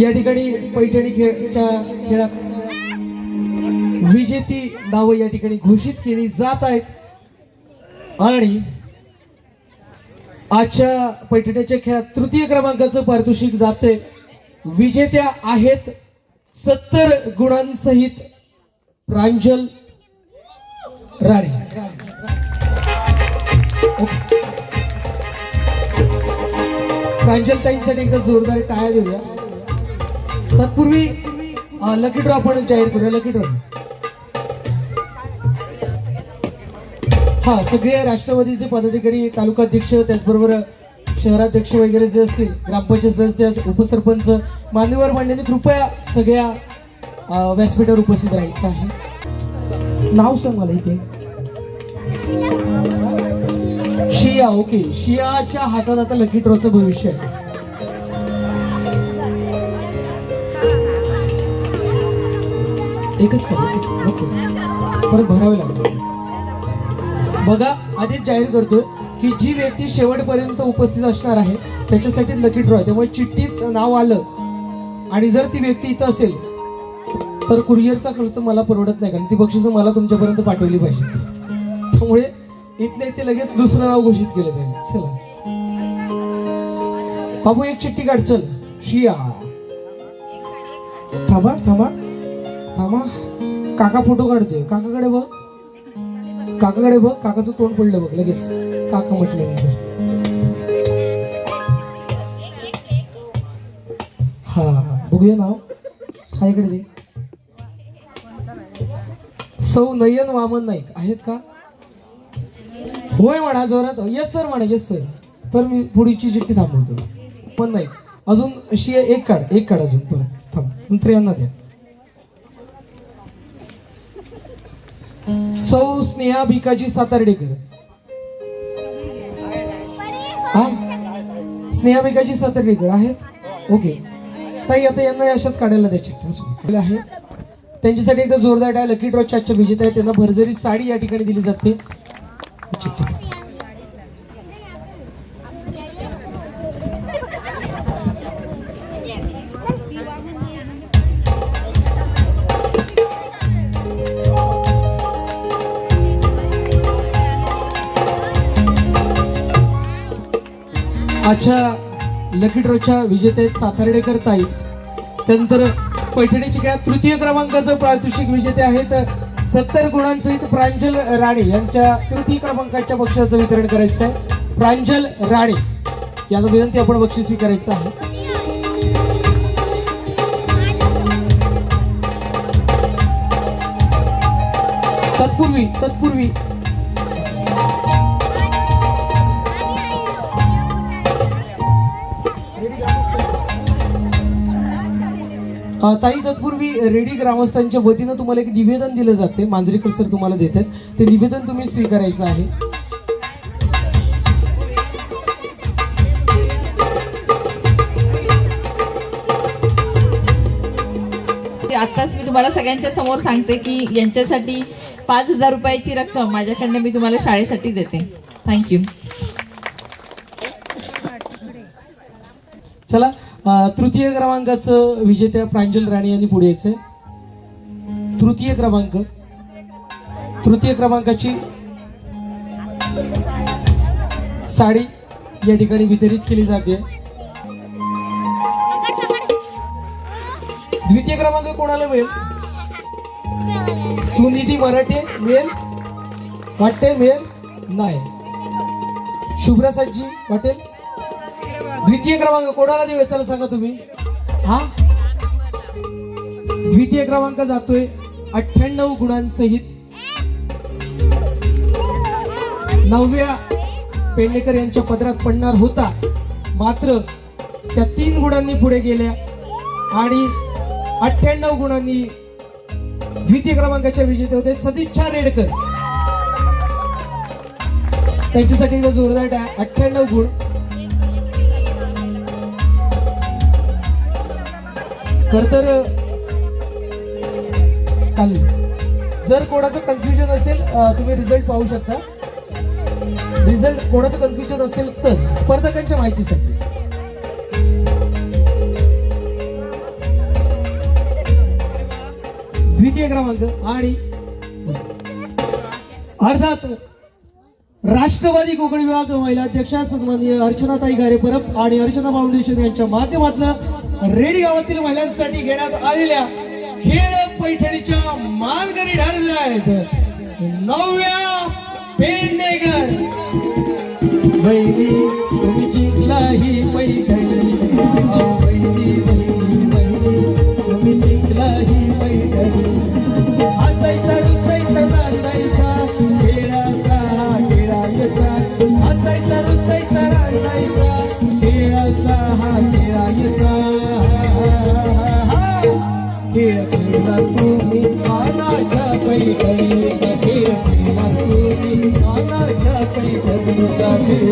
या ठिकाणी पैठणी खेळच्या खेळात विजेती नावं या ठिकाणी घोषित केली जात आहेत. आणि आजच्या पैठणीच्या खेळात तृतीय क्रमांकाचं पारितोषिक जाते विजेत्या आहेत सत्तर गुणांसहित प्रांजल राणे. प्रांजलताईंसाठी एकदा जोरदार टाळ्या देऊया. तत्पूर्वी लकी ड्रॉ आपण जाहीर करूया लकी ड्रॉ हा सगळे राष्ट्रवादीचे पदाधिकारी तालुकाध्यक्ष त्याचबरोबर शहराध्यक्ष वगैरे जे असतील ग्रामपंचायत सदस्य उपसरपंच मान्यवर मान्यांनी कृपया सगळ्या व्यासपीठावर उपस्थित राहायचं आहे. नाव सांग मला इथे. शिया ओके. शियाच्या हातात आता लकी ड्रॉचं भविष्य आहे. एकच ओके. परत भरावे लागले. बघा आधीच जाहीर करतो की जी व्यक्ती शेवटपर्यंत उपस्थित असणार आहे त्याच्यासाठी लकी ड्रॉ आहे. त्यामुळे चिठ्ठीत नाव आलं आणि जर ती व्यक्ती इथं असेल तर कुरिअरचा खर्च मला परवडत नाही कारण ती बक्षिसं मला तुमच्यापर्यंत पाठवली पाहिजे त्यामुळे इथल्या इथे लगेच दुसरं नाव घोषित केलं जाईल. चला. बाबू एक चिठ्ठी काढ चल. शिया. थांबा थांबा. थांबा. काका फोटो काढतोय. काकाकडे बघ. काकाकडे बघ. काकाचं तोंड पडलं बघ लगेच. काका म्हटल्यानंतर हा बघूया नाव. काय इकडे सौ नयन वामन नाईक. आहेत का? होय म्हणा जोरात. येस सर म्हणा. येस सर तर मी पुढची चिठ्ठी थांबवतो. पण नाही. अजून अशी एक काढ. एक काढ अजून परत. थांब. मंत्र्यांना द्या. सौ स्नेहा भिकाजी सातार्डेकर. स्नेहा भिकाजी सातार्डेकर आहेत? ओके. ताई आता यांना अशाच काढायला द्यायची आहे. त्यांच्यासाठी एकदा जोरदार डाय लकी ड्रॉच्या आजच्या विजेता आहे त्यांना भरजरी साडी या ठिकाणी दिली जाते. आजच्या लकी ड्रॉच्या विजेते आहेत सातार्डेकर ताई. त्यानंतर पैठणीचे काय तृतीय क्रमांकाचं प्रादेशिक विजेते आहेत सत्तर गुणांसहित प्रांजल राणे यांच्या तृतीय क्रमांकाच्या बक्षिसाचं वितरण करायचं आहे. प्रांजल राणे यांना विनंती आपण बक्षीस स्वीकारायचं आहे. तत्पूर्वी तत्पूर्वी ताई तत्पूर्वी रेडी ग्रामस्थांच्या वतीनं तुम्हाला एक निवेदन दिलं जाते. मांजरेकर सर तुम्हाला देतात. ते निवेदन तुम्ही स्वीकारायचं आहे. आत्ताच मी तुम्हाला सगळ्यांच्या समोर सांगते की यांच्यासाठी पाच हजार रुपयाची रक्कम माझ्याकडनं मी तुम्हाला शाळेसाठी देते. थँक्यू चला तृतीय क्रमांकाचं विजेत्या प्रांजल राणे यांनी पुढे यायचंय. तृतीय क्रमांक. तृतीय क्रमांकाची साडी या ठिकाणी वितरित केली जाते. द्वितीय क्रमांक कोणाला मिळेल? सुनिधी मराठे मिळेल? वाटते मिळेल? नाही. शुभ्रा वाटेल द्वितीय क्रमांक कोणाला देऊ? चला सांगा तुम्ही. हा? द्वितीय क्रमांक जातोय. अठ्ठ्याण्णव गुणांसहित नवव्या पेडणेकर यांच्या पदरात पडणार होता. मात्र त्या तीन गुणांनी पुढे गेल्या आणि अठ्ठ्याण्णव गुणांनी द्वितीय क्रमांकाच्या विजेते होते सदिच्छा रेडकर. त्यांच्यासाठी जोरदार अठ्ठ्याण्णव गुण खरतर जर कोणाचं कन्फ्युजन असेल तुम्ही रिझल्ट पाहू शकता. रिझल्ट कोणाचं कन्फ्युजन असेल तर स्पर्धकांच्या माहितीसाठी. द्वितीय क्रमांक आणि अर्धात राष्ट्रवादी कोकण विभाग महिला अध्यक्षा सन्माननीय अर्चनाताई गारे परब आणि अर्चना फाउंडेशन यांच्या माध्यमातून रेडी गावातील महिलांसाठी घेण्यात आलेल्या खेळ पैठणीच्या मालकरी ठरल्या आहेत. नवव्या पैठणीचा